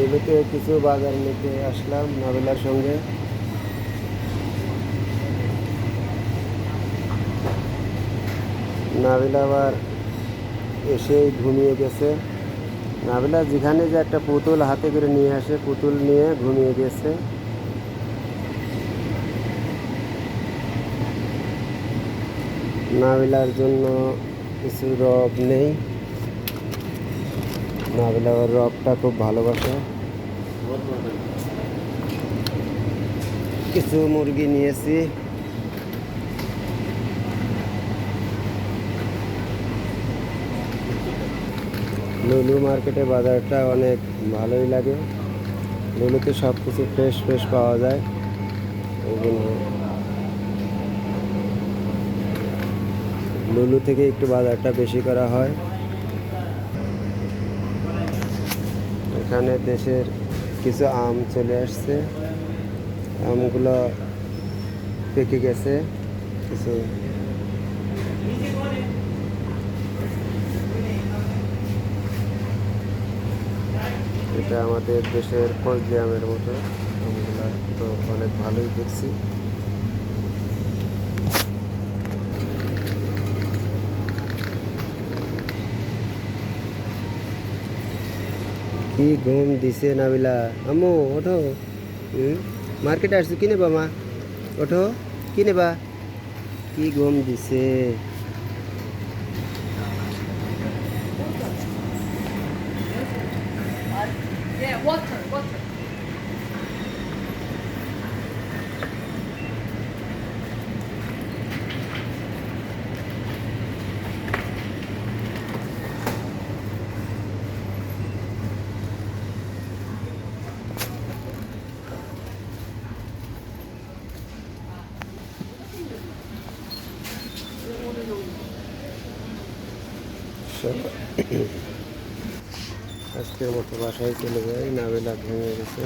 রেলুতে কিছু বাজার নিতে আসলাম নাবিলার সঙ্গে। নাবিলা আবার এসেই ঘুমিয়ে গেছে। নাবিলা যেখানে যে একটা পুতুল হাতে করে নিয়ে আসে, পুতুল নিয়ে ঘুমিয়ে গেছে। নাবিলার জন্য কিছু রব নেই। নাবিলা রবটা খুব ভালোবাসে। কিছু মুরগি নিয়েছি। লুলু মার্কেটে বাজারটা অনেক ভালোই লাগে। লুলুতে সব কিছু ফ্রেশ ফ্রেশ পাওয়া যায়। ওই জন্য লুলু থেকে একটু বাজারটা বেশি করা হয়। এখানে দেশের কিছু আম চলে আসছে। আমগুলো পেকে গেছে। কিছু এটা আমাদের দেশের আমের মতো। আমগুলো তো অনেক ভালোই দেখছি। কি ঘুম দিছে নাবিলা আম্মু ওঠো হুম মার্কেটে আসছো কি নেবা মা ওঠো কি নেবা কি ঘুম দিছে Yeah, water, water. আজকের মতো বাসায় চলে যাই নাবেলা ভেঙে গেছে।